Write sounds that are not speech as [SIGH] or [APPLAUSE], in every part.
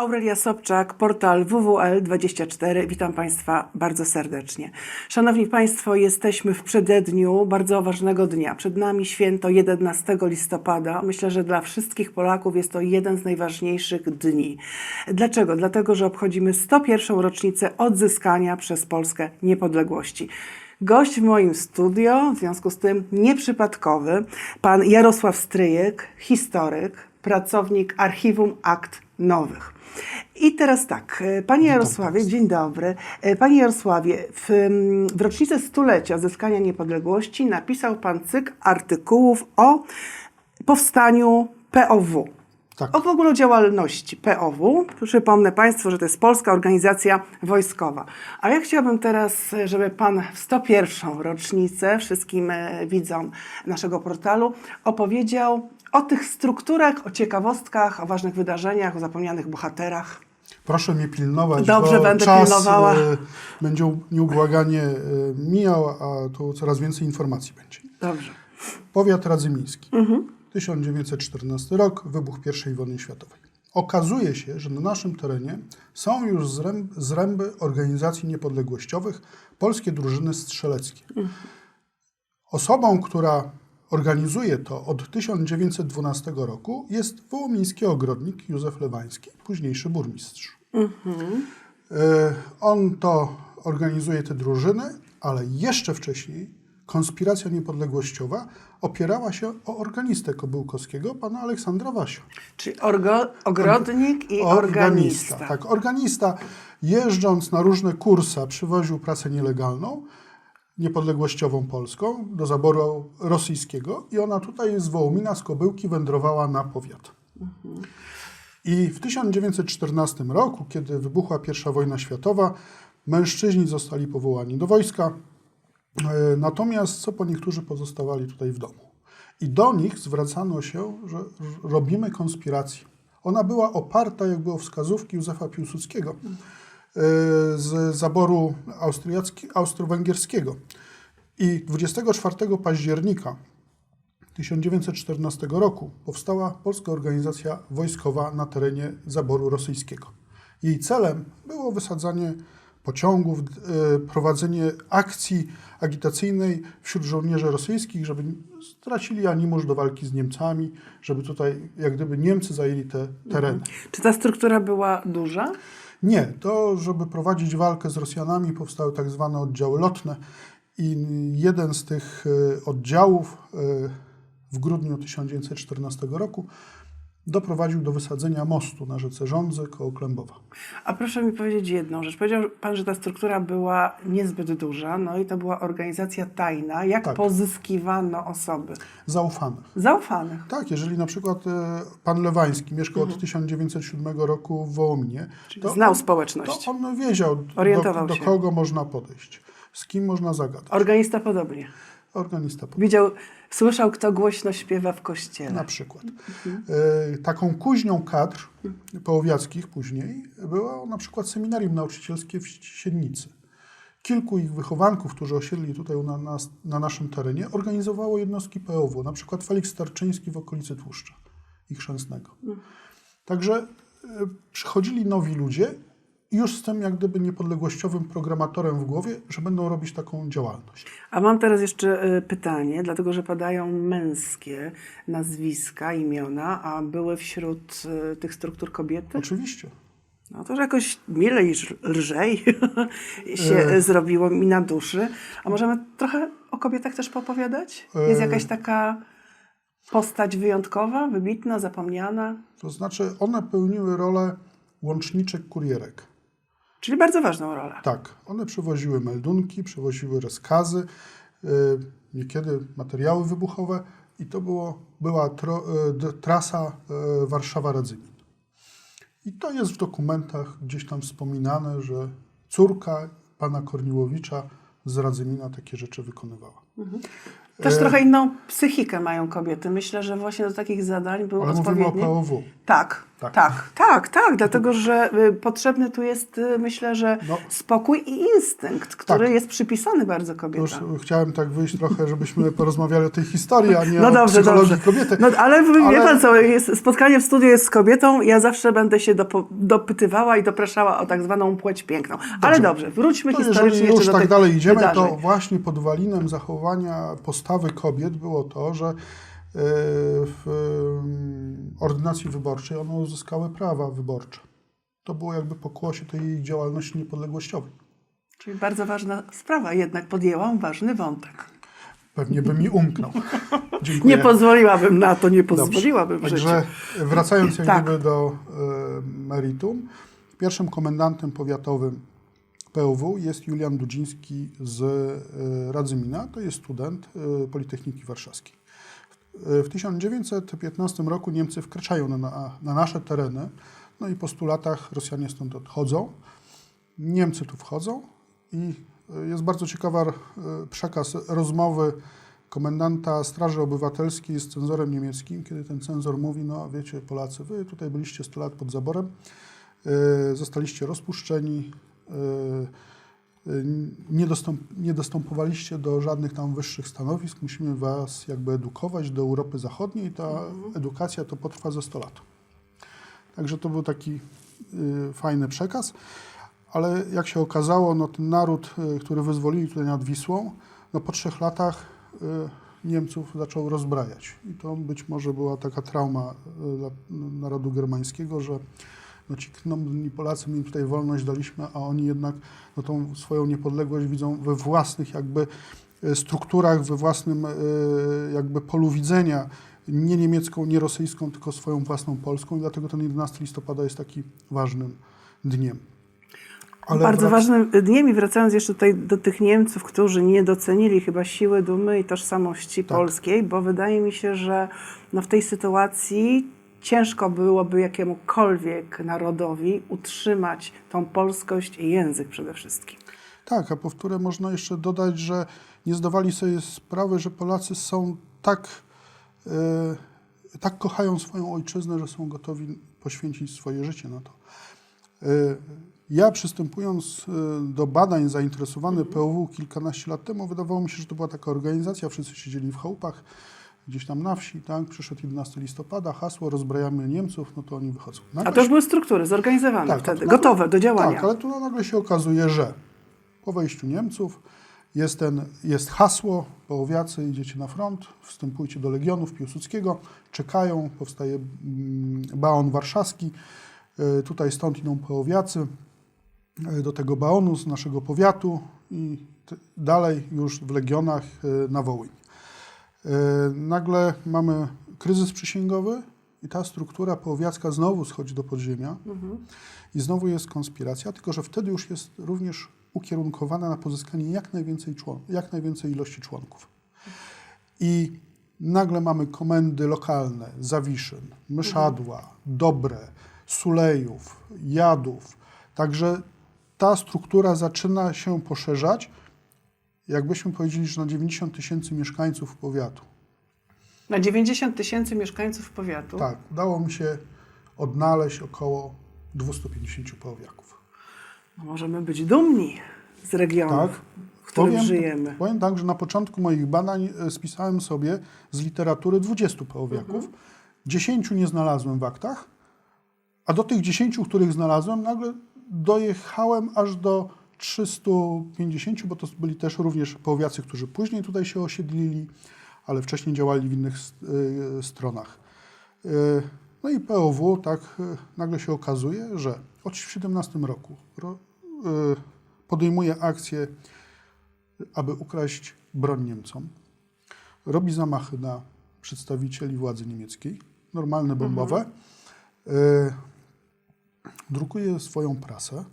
Aurelia Sobczak, portal WWL24. Witam Państwa bardzo serdecznie. Szanowni Państwo, jesteśmy w przededniu bardzo ważnego dnia. Przed nami święto 11 listopada. Myślę, że dla wszystkich Polaków jest to jeden z najważniejszych dni. Dlaczego? Dlatego, że obchodzimy 101. rocznicę odzyskania przez Polskę niepodległości. Gość w moim studio, w związku z tym nieprzypadkowy, pan Jarosław Stryjek, historyk, pracownik Archiwum Akt Nowych. I teraz tak, e, panie Jarosławie, dzień dobry. E, Panie Jarosławie, w, mm, w rocznicę stulecia odzyskania niepodległości napisał pan cykl artykułów o powstaniu POW. Tak. O w ogóle działalności POW. Przypomnę Państwu, że to jest Polska Organizacja Wojskowa. A ja chciałabym teraz, żeby Pan w 101. rocznicę wszystkim e, widzom naszego portalu opowiedział o tych strukturach, o ciekawostkach, o ważnych wydarzeniach, o zapomnianych bohaterach. Proszę mnie pilnować, Dobrze, bo będę czas pilnowała. e, będzie nieubłaganie e, mijał, a tu coraz więcej informacji będzie. Dobrze. Powiat radzymiński. Mhm. 1914 rok, wybuch I wojny światowej. Okazuje się, że na naszym terenie są już zręb, zręby organizacji niepodległościowych, polskie drużyny strzeleckie. Osobą, która organizuje to od 1912 roku jest wołomiński ogrodnik Józef Lewański, późniejszy burmistrz. E, On to organizuje te drużyny, ale jeszcze wcześniej konspiracja niepodległościowa opierała się o organistę Kobyłkowskiego, pana Aleksandra Wasia. Czyli orgo, ogrodnik i organista. Tak, organista jeżdżąc na różne kursa przywoził pracę nielegalną, niepodległościową polską do zaboru rosyjskiego i ona tutaj z Wołomina, z Kobyłki wędrowała na powiat. I w 1914 roku, kiedy wybuchła I wojna światowa, mężczyźni zostali powołani do wojska, e, natomiast co po niektórzy pozostawali tutaj w domu. I do nich zwracano się, że robimy konspirację. Ona była oparta jakby o wskazówki Józefa Piłsudskiego e, z zaboru austro-węgierskiego. I 24 października 1914 roku powstała Polska Organizacja Wojskowa na terenie zaboru rosyjskiego. Jej celem było wysadzanie pociągów, e, prowadzenie akcji agitacyjnej wśród żołnierzy rosyjskich, żeby stracili animusz do walki z Niemcami, żeby tutaj jak gdyby Niemcy zajęli te tereny. Czy ta struktura była duża? Nie, to żeby prowadzić walkę z Rosjanami powstały tak zwane oddziały lotne i jeden z tych e, oddziałów e, w grudniu 1914 roku doprowadził do wysadzenia mostu na rzece Żądzy koło Klębowa. A proszę mi powiedzieć jedną rzecz. Powiedział Pan, że ta struktura była niezbyt duża, no i to była organizacja tajna. Jak Tak. pozyskiwano osoby? Zaufane. Zaufanych. Tak, jeżeli na przykład e, pan Lewański mieszkał od 1907 roku w Wołominie, to znał on, społeczność. To on wiedział, do, Orientował do kogo można podejść, z kim można zagadać. Organista podobnie. Organista Widział, słyszał, kto głośno śpiewa w kościele. Na przykład. E, taką kuźnią kadr połowiackich później było na przykład seminarium nauczycielskie w Siednicy. Kilku ich wychowanków, którzy osiedli tutaj na, nas, na naszym terenie, organizowało jednostki POW, na przykład Felix Starczyński w okolicy Tłuszcza i Chrzęsnego. Także e, przychodzili nowi ludzie już z tym jak gdyby niepodległościowym programatorem w głowie, że będą robić taką działalność. A mam teraz jeszcze y, pytanie, dlatego że padają męskie nazwiska, imiona, a były wśród y, tych struktur kobiety? Oczywiście. No to że jakoś milej, lżej [LAUGHS] się E. zrobiło mi na duszy. A możemy trochę o kobietach też poopowiadać? Jest E. jakaś taka postać wyjątkowa, wybitna, zapomniana? To znaczy one pełniły rolę łączniczek kurierek. Czyli bardzo ważną rolę. Tak, one przywoziły meldunki, przywoziły rozkazy, yy, niekiedy materiały wybuchowe i to było, była tro, y, trasa y, Warszawa-Radzymin. I to jest w dokumentach gdzieś tam wspominane, że córka pana Korniłowicza z Radzymina takie rzeczy wykonywała. Też E. trochę inną psychikę mają kobiety. Myślę, że właśnie do takich zadań był Ale mówimy o odpowiedni. POW. Tak, Tak. Tak, tak, tak, dlatego że y, potrzebny tu jest, y, myślę, że No. spokój i instynkt, który Tak. jest przypisany bardzo To Już kobietom. chciałem tak wyjść trochę, żebyśmy [LAUGHS] porozmawiali o tej historii, a nie No o dobrze, psychologii dobrze. kobiety. No, ale, w- wie Ale- pan co, jest, spotkanie w studiu jest z kobietą, ja zawsze będę się dopytywała i dopraszała o tak zwaną płeć piękną. Ale dobrze, wróćmy To historycznie jeżeli już jeszcze tak dalej idziemy, wydarzeń. to właśnie podwalinem zachowania postawy kobiet było to, że e, w em, ordynacji wyborczej one uzyskały prawa wyborcze. To było jakby pokłosie tej jej działalności niepodległościowej. Czyli bardzo ważna sprawa, jednak podjęłam ważny wątek. Pewnie by mi umknął. [LAUGHS] Dziękuję. Nie pozwoliłabym na to, nie Dobrze. pozwoliłabym życiu. Także wracając jak Tak. do e, meritum, pierwszym komendantem powiatowym POW jest Julian Dudziński z e, Radzymina, to jest student e, Politechniki Warszawskiej. E, W 1915 roku Niemcy wkraczają na, na, na nasze tereny, no i po 100 latach Rosjanie stąd odchodzą. Niemcy tu wchodzą i jest bardzo ciekawy przekaz rozmowy komendanta Straży Obywatelskiej z cenzorem niemieckim, kiedy ten cenzor mówi, no wiecie Polacy, wy tutaj byliście 100 lat pod zaborem, zostaliście rozpuszczeni, nie, dostąp, nie dostępowaliście do żadnych tam wyższych stanowisk, musimy was jakby edukować do Europy Zachodniej i ta edukacja to potrwa ze 100 lat. Także to był taki y, fajny przekaz. Ale jak się okazało, no ten naród, y, który wyzwolili tutaj nad Wisłą, no po trzech latach y, Niemców zaczął rozbrajać. I to być może była taka trauma y, dla narodu germańskiego, że no ci knąbni Polacy mi tutaj wolność daliśmy, a oni jednak no, tą swoją niepodległość widzą we własnych jakby y, strukturach, we własnym y, jakby polu widzenia, nie niemiecką, nie rosyjską, tylko swoją własną polską i dlatego ten 11 listopada jest taki ważnym dniem. Ale Bardzo wrac- ważnym dniem i wracając jeszcze tutaj do tych Niemców, którzy nie docenili chyba siły dumy i tożsamości Tak. polskiej, bo wydaje mi się, że no w tej sytuacji ciężko byłoby jakiemukolwiek narodowi utrzymać tą polskość i język przede wszystkim. Tak, a powtórę można jeszcze dodać, że nie zdawali sobie sprawy, że Polacy są tak, e, tak kochają swoją ojczyznę, że są gotowi poświęcić swoje życie na to. E, ja przystępując e, do badań zainteresowany POW kilkanaście lat temu, wydawało mi się, że to była taka organizacja, wszyscy siedzieli w chałupach, gdzieś tam na wsi, tak, przyszedł 11 listopada, hasło rozbrajamy Niemców, no to oni wychodzą. A Nagle to już były struktury zorganizowane Tak, wtedy, to- gotowe do działania. tak, ale tu nagle się okazuje, że po wejściu Niemców jest, ten, jest hasło, połowiacy, idziecie na front, wstępujcie do Legionów Piłsudskiego, czekają, powstaje mm, baon warszawski, Y, tutaj stąd idą połowiacy y, do tego baonu z naszego powiatu i dalej już w Legionach y, na Wołyń. Y, Nagle mamy kryzys przysięgowy i ta struktura połowiacka znowu schodzi do podziemia. I znowu jest konspiracja, tylko że wtedy już jest również ukierunkowana na pozyskanie jak najwięcej, człon, jak najwięcej ilości członków. I nagle mamy komendy lokalne, Zawiszyn, Myszadła, Dobre, Sulejów, Jadów. Także ta struktura zaczyna się poszerzać, jakbyśmy powiedzieli, że na 90 tysięcy mieszkańców powiatu. Na 90 tysięcy mieszkańców powiatu. Tak, udało mi się odnaleźć około 250 powiaków. No, możemy być dumni z regionu, Tak. w którym Powiem- żyjemy. Powiem tak, że na początku moich badań e, spisałem sobie z literatury 20 połowiaków. 10 nie znalazłem w aktach, a do tych 10, których znalazłem, nagle dojechałem aż do 350, bo to byli też również połowiacy, którzy później tutaj się osiedlili, ale wcześniej działali w innych y, stronach. Y, No i POW tak y, nagle się okazuje, że od 17 roku ro- podejmuje akcję aby ukraść broń Niemcom. Robi zamachy na przedstawicieli władzy niemieckiej, normalne bombowe. Y, drukuje swoją prasę,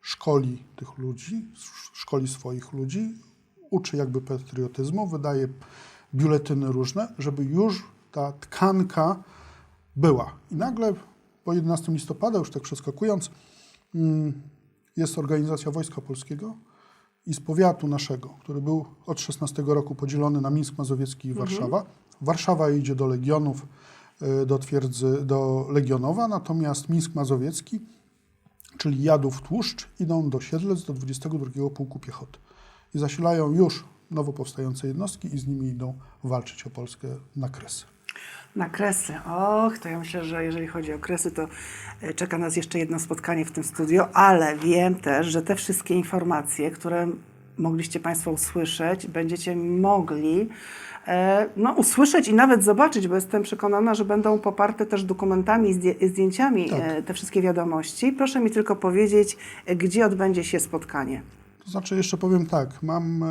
szkoli tych ludzi, sz- szkoli swoich ludzi, uczy jakby patriotyzmu, wydaje biuletyny różne, żeby już ta tkanka była. I nagle po 11 listopada, już tak przeskakując, mm, jest organizacja Wojska Polskiego i z powiatu naszego, który był od 16 roku podzielony na Mińsk Mazowiecki i Warszawa. Warszawa idzie do Legionów, e, do twierdzy, do Legionowa, natomiast Mińsk Mazowiecki, czyli Jadów Tłuszcz, idą do Siedlec, do 22 Pułku Piechoty i zasilają już nowo powstające jednostki i z nimi idą walczyć o Polskę na kresy. Na kresy. Och, to ja myślę, że jeżeli chodzi o kresy, to e, czeka nas jeszcze jedno spotkanie w tym studio, ale wiem też, że te wszystkie informacje, które mogliście Państwo usłyszeć, będziecie mogli e, no, usłyszeć i nawet zobaczyć, bo jestem przekonana, że będą poparte też dokumentami i zdję- zdjęciami Tak. e, te wszystkie wiadomości. Proszę mi tylko powiedzieć, gdzie odbędzie się spotkanie. To znaczy, jeszcze powiem tak, mam e,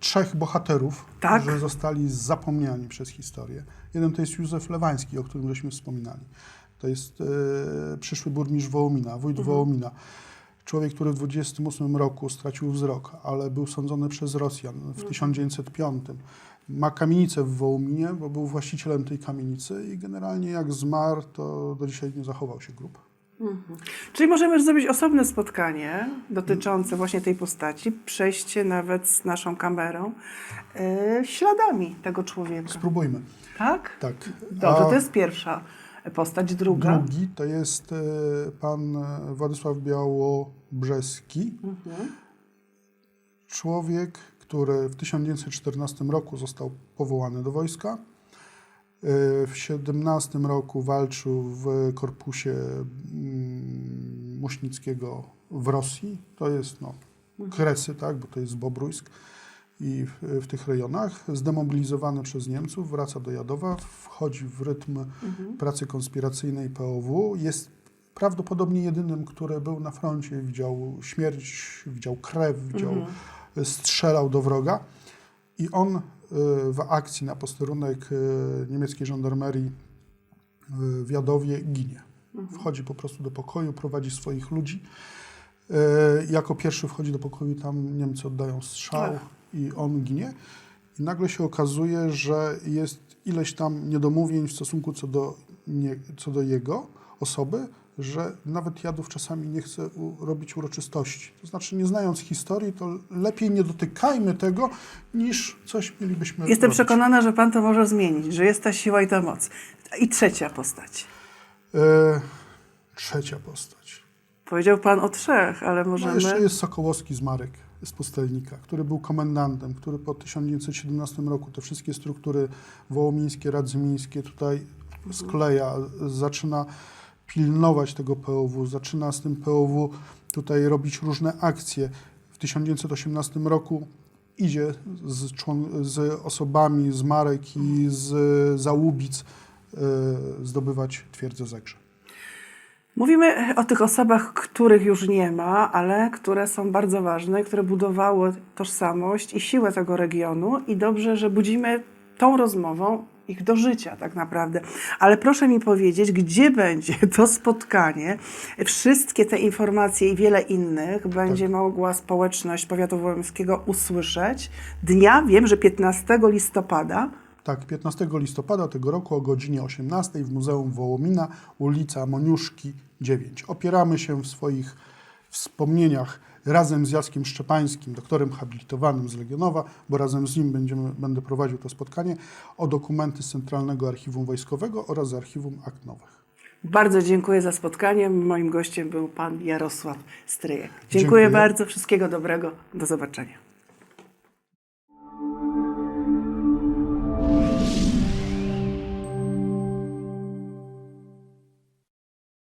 trzech bohaterów, Tak? którzy zostali zapomniani przez historię. Jeden to jest Józef Lewański, o którym żeśmy wspominali. To jest e, przyszły burmistrz Wołomina, wójt Wołomina. Człowiek, który w 28 roku stracił wzrok, ale był sądzony przez Rosjan w 1905. Ma kamienicę w Wołominie, bo był właścicielem tej kamienicy i generalnie jak zmarł, to do dzisiaj nie zachował się grób. Czyli możemy zrobić osobne spotkanie dotyczące właśnie tej postaci, przejście nawet z naszą kamerą e, śladami tego człowieka. Spróbujmy. Tak? Tak. Dobrze, A- to jest pierwsza postać. Druga. Drugi to jest e, pan e, Władysław Białobrzeski. Człowiek, który w 1914 roku został powołany do wojska. E, W 17 roku walczył w korpusie mm, Muśnickiego w Rosji. To jest no, Kresy, tak, bo to jest Bobrójsk i w, w tych rejonach. Zdemobilizowany przez Niemców, wraca do Jadowa, wchodzi w rytm pracy konspiracyjnej POW. Jest prawdopodobnie jedynym, który był na froncie, widział śmierć, widział krew, widział, strzelał do wroga. I on y, w akcji na posterunek y, niemieckiej żandarmerii w Jadowie ginie. Wchodzi po prostu do pokoju, prowadzi swoich ludzi. Jako pierwszy wchodzi do pokoju, tam Niemcy oddają strzał i on ginie. I nagle się okazuje, że jest ileś tam niedomówień w stosunku co do, nie, co do jego osoby, że nawet Jadów czasami nie chce u, robić uroczystości. To znaczy, nie znając historii, to lepiej nie dotykajmy tego, niż coś mielibyśmy Jestem robić. przekonana, że Pan to może zmienić, że jest ta siła i ta moc. I trzecia postać. E, trzecia postać. Powiedział Pan o trzech, ale No możemy... jeszcze jest Sokołowski z Marek, z Pustelnika, który był komendantem, który po 1917 roku te wszystkie struktury wołomińskie, radzymińskie tutaj skleja, zaczyna pilnować tego POW, zaczyna z tym POW tutaj robić różne akcje. W 1918 roku idzie z, z osobami z Marek i z Załubic e, zdobywać twierdzę Zegrze. Mówimy o tych osobach, których już nie ma, ale które są bardzo ważne, które budowały tożsamość i siłę tego regionu i dobrze, że budzimy tą rozmową ich do życia tak naprawdę. Ale proszę mi powiedzieć, gdzie będzie [LAUGHS] to spotkanie, wszystkie te informacje i wiele innych będzie mogła społeczność powiatu wołyńskiego usłyszeć dnia, wiem, że 15 listopada, Tak, 15 listopada tego roku o godzinie 18 w Muzeum Wołomina, ulica Moniuszki 9. Opieramy się w swoich wspomnieniach razem z Jackiem Szczepańskim, doktorem habilitowanym z Legionowa, bo razem z nim będziemy, będę prowadził to spotkanie, o dokumenty z Centralnego Archiwum Wojskowego oraz z Archiwum Akt Nowych. Bardzo dziękuję za spotkanie. Moim gościem był pan Jarosław Stryjek. Dziękuję, Dziękuję. bardzo, wszystkiego dobrego, do zobaczenia.